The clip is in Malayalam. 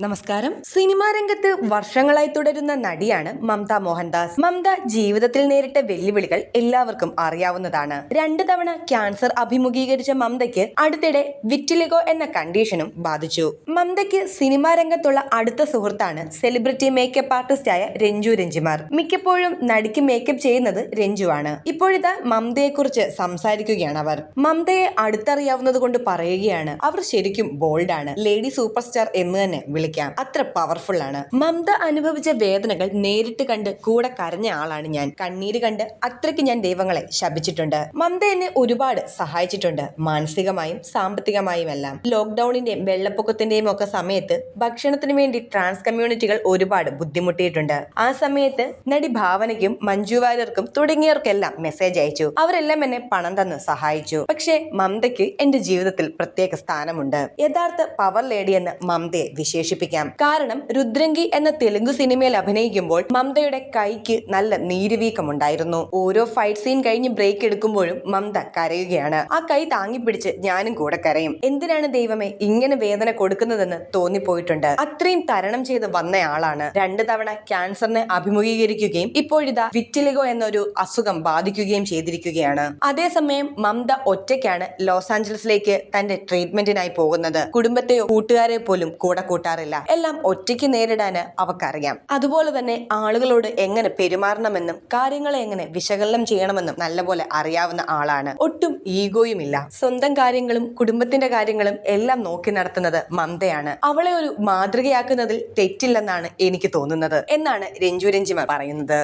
നമസ്കാരം. സിനിമാ രംഗത്ത് വർഷങ്ങളായി തുടരുന്ന നടിയാണ് മമത മോഹൻദാസ്. മമത ജീവിതത്തിൽ നേരിട്ട വെല്ലുവിളികൾ എല്ലാവർക്കും അറിയാവുന്നതാണ്. രണ്ടു തവണ ക്യാൻസർ അഭിമുഖീകരിച്ച മമതയ്ക്ക് അടുത്തിടെ വിറ്റിലിഗോ എന്ന കണ്ടീഷനും ബാധിച്ചു. മമതയ്ക്ക് സിനിമാ രംഗത്തുള്ള അടുത്ത സുഹൃത്താണ് സെലിബ്രിറ്റി മേക്കപ്പ് ആർട്ടിസ്റ്റായ രഞ്ജു രഞ്ജിമാർ. മിക്കപ്പോഴും നടിക്ക് മേക്കപ്പ് ചെയ്യുന്നത് രഞ്ജുവാണ് ഇപ്പോഴിതാ മമതയെക്കുറിച്ച് സംസാരിക്കുകയാണ് അവർ. മമതയെ അടുത്തറിയാവുന്നത് കൊണ്ട് പറയുകയാണ് അവർ ശരിക്കും ബോൾഡാണ്. ലേഡി സൂപ്പർ സ്റ്റാർ എന്ന് തന്നെ വിളിക്കാം. അത്ര പവർഫുൾ ആണ്. മമത അനുഭവിച്ച വേദനകൾ നേരിട്ട് കണ്ട് കൂടെ കരഞ്ഞ ആളാണ് ഞാൻ. കണ്ണീര് കണ്ട് അത്രയ്ക്ക് ഞാൻ ദൈവങ്ങളെ ശപിച്ചിട്ടുണ്ട്. മമത എന്നെ ഒരുപാട് സഹായിച്ചിട്ടുണ്ട്. മാനസികമായും സാമ്പത്തികമായും എല്ലാം ലോക്ക്ഡൌണിന്റെയും വെള്ളപ്പൊക്കത്തിന്റെയും ഒക്കെ സമയത്ത് ഭക്ഷണത്തിന് വേണ്ടി ട്രാൻസ് കമ്മ്യൂണിറ്റികൾ ഒരുപാട് ബുദ്ധിമുട്ടിയിട്ടുണ്ട്. ആ സമയത്ത് നടി ഭാവനയ്ക്കും മഞ്ജു വാര്യർക്കും തുടങ്ങിയവർക്കെല്ലാം മെസ്സേജ് അയച്ചു. അവരെല്ലാം എന്നെ പണം തന്ന് സഹായിച്ചു. പക്ഷേ മമതയ്ക്ക് എന്റെ ജീവിതത്തിൽ പ്രത്യേക സ്ഥാനമുണ്ട്. യഥാർത്ഥ പവർ ലേഡി എന്ന് മമതയെ വിശേഷിപ്പിക്കാം. കാരണം രുദ്രങ്കി എന്ന തെലുങ്ക് സിനിമയിൽ അഭിനയിക്കുമ്പോൾ മമതയുടെ കൈക്ക് നല്ല നീരുവീക്കമുണ്ടായിരുന്നു. ഓരോ ഫൈറ്റ് സീൻ കഴിഞ്ഞ് ബ്രേക്ക് എടുക്കുമ്പോഴും മമത കരയുകയാണ്. ആ കൈ താങ്ങി പിടിച്ച് ഞാനും കൂടെ കരയും. എന്തിനാണ് ദൈവമേ ഇങ്ങനെ വേദന കൊടുക്കുന്നതെന്ന് തോന്നിപ്പോയിട്ടുണ്ട്. അത്രയും തരണം ചെയ്ത് വന്നയാളാണ്. രണ്ടു തവണ ക്യാൻസറിനെ അഭിമുഖീകരിക്കുകയും ഇപ്പോഴിതാ വിറ്റിലിഗോ എന്നൊരു അസുഖം ബാധിക്കുകയും ചെയ്തിരിക്കുകയാണ്. അതേസമയം മമത ഒറ്റയ്ക്കാണ് ലോസ് ആഞ്ചലസിലേക്ക് തന്റെ ട്രീറ്റ്മെന്റിനായി പോകുന്നത്. കുടുംബത്തെയോ കൂട്ടുകാരെ പോലും കൂടെ കൂട്ടാറില്ല. എല്ലാം ഒറ്റയ്ക്ക് നേരിടാൻ അവക്കറിയാം. അതുപോലെ തന്നെ ആളുകളോട് എങ്ങനെ പെരുമാറണമെന്നും കാര്യങ്ങളെ എങ്ങനെ വിശകലനം ചെയ്യണമെന്നും നല്ലപോലെ അറിയാവുന്ന ആളാണ്. ഒട്ടും ഈഗോയുമില്ല സ്വന്തം കാര്യങ്ങളും കുടുംബത്തിന്റെ കാര്യങ്ങളും എല്ലാം നോക്കി നടത്തുന്നത് മന്ദയാണ്. അവളെ ഒരു മാതൃകയാക്കുന്നതിൽ തെറ്റില്ലെന്നാണ് എനിക്ക് തോന്നുന്നത് എന്നാണ് രഞ്ജു രഞ്ജിമ പറയുന്നത്.